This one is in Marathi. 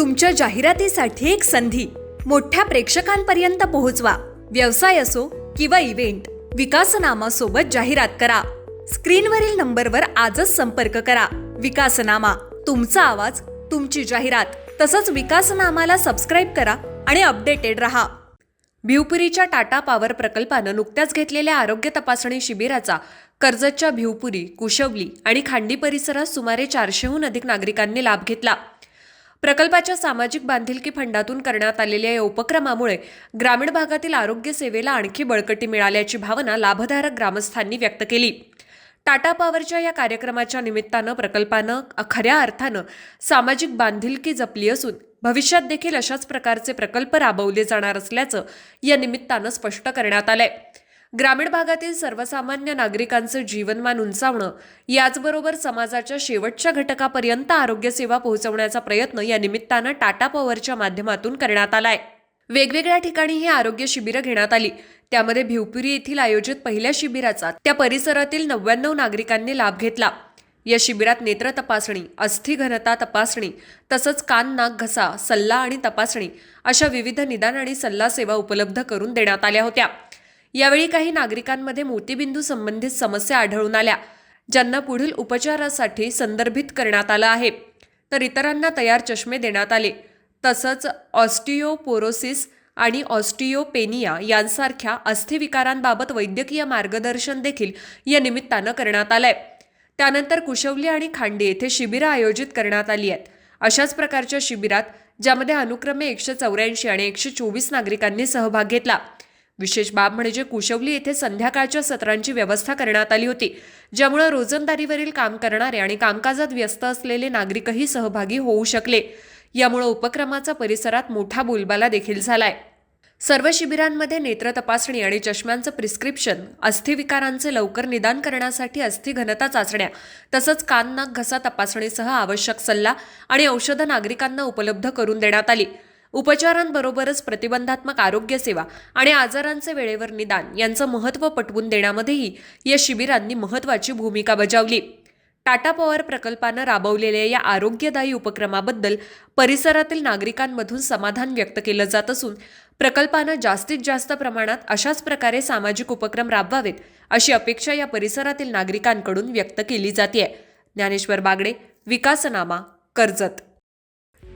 तुमच्या जाहिरातीसाठी एक संधी. मोठ्या प्रेक्षकांपर्यंत पोहोचवा. व्यवसाय असो किंवा इव्हेंट विकासनामासोबत जाहिरात करा. स्क्रीनवरील नंबरवर आजच संपर्क करा. विकासनामा तुमचा आवाज तुमची जाहिरात तसंच विकासनामाला सबस्क्राईब करा आणि अपडेटेड रहा. भिवपुरीच्या टाटा पॉवर प्रकल्पानं नुकत्याच घेतलेल्या आरोग्य तपासणी शिबिराचा कर्जतच्या भिवपुरी कुशवली आणि खांडी परिसरात सुमारे चारशेहून अधिक नागरिकांनी लाभ घेतला. प्रकल्पाच्या सामाजिक बांधिलकी फंडातून करण्यात आलेल्या या उपक्रमामुळे ग्रामीण भागातील आरोग्य सेवेला आणखी बळकटी मिळाल्याची भावना लाभधारक ग्रामस्थांनी व्यक्त केली. टाटा पॉवरच्या या कार्यक्रमाच्या निमित्तानं प्रकल्पानं खऱ्या अर्थानं सामाजिक बांधिलकी जपली असून भविष्यात देखील अशाच प्रकारचे प्रकल्प राबवले जाणार असल्याचं या निमित्तानं स्पष्ट करण्यात आलंय. ग्रामीण भागातील सर्वसामान्य नागरिकांचं जीवनमान उंचावणं याचबरोबर समाजाच्या शेवटच्या घटकापर्यंत आरोग्यसेवा पोहोचवण्याचा प्रयत्न या निमित्तानं टाटा पॉवरच्या माध्यमातून करण्यात आलाय. वेगवेगळ्या ठिकाणी ही आरोग्य शिबिरं घेण्यात आली. त्यामध्ये भिवपुरी येथील आयोजित पहिल्या शिबिराचा त्या परिसरातील नव्याण्णव नागरिकांनी लाभ घेतला. या शिबिरात नेत्र तपासणी अस्थि घनता तपासणी तसंच कान नाक घसा सल्ला आणि तपासणी अशा विविध निदान आणि सल्ला सेवा उपलब्ध करून देण्यात आल्या होत्या. यावेळी काही नागरिकांमध्ये मोतीबिंदू संबंधित समस्या आढळून आल्या ज्यांना पुढील उपचारासाठी संदर्भित करण्यात आलं आहे. तर इतरांना तयार चष्मे देण्यात आले. तसंच ऑस्टिओपोरोसिस आणि ऑस्टिओपेनिया यांसारख्या अस्थिविकारांबाबत वैद्यकीय मार्गदर्शन देखील या निमित्तानं करण्यात आलंय. त्यानंतर कुशवली आणि खांडे येथे शिबिरं आयोजित करण्यात आली आहेत. अशाच प्रकारच्या शिबिरात ज्यामध्ये अनुक्रमे एकशे चौऱ्याऐंशी आणि एकशे चोवीस नागरिकांनी सहभाग घेतला. विशेष बाब म्हणजे कुशवली येथे संध्याकाळच्या सत्रांची व्यवस्था करण्यात आली होती ज्यामुळे रोजंदारीवरील काम करणारे आणि कामकाजात व्यस्त असलेले नागरिकही सहभागी होऊ शकले. यामुळे उपक्रमाचा परिसरात मोठा बोलबाला देखील झालाय. सर्व शिबिरांमध्ये नेत्र तपासणी आणि चष्म्यांचं प्रिस्क्रिप्शन अस्थिविकारांचे लवकर निदान करण्यासाठी अस्थि घनता चाचण्या तसंच कान नाक घसा तपासणीसह आवश्यक सल्ला आणि औषधं नागरिकांना उपलब्ध करून देण्यात आली. उपचारांबरोबरच प्रतिबंधात्मक आरोग्य सेवा आणि आजारांचे वेळेवर निदान यांचं महत्त्व पटवून देण्यामध्येही या शिबिरांनी महत्त्वाची भूमिका बजावली. टाटा पॉवर प्रकल्पानं राबवलेल्या या आरोग्यदायी उपक्रमाबद्दल परिसरातील नागरिकांमधून समाधान व्यक्त केलं जात असून प्रकल्पानं जास्तीत जास्त प्रमाणात अशाच प्रकारे सामाजिक उपक्रम राबवावेत अशी अपेक्षा या परिसरातील नागरिकांकडून व्यक्त केली जाते ज्ञानेश्वर बागडे विकासनामा कर्जत.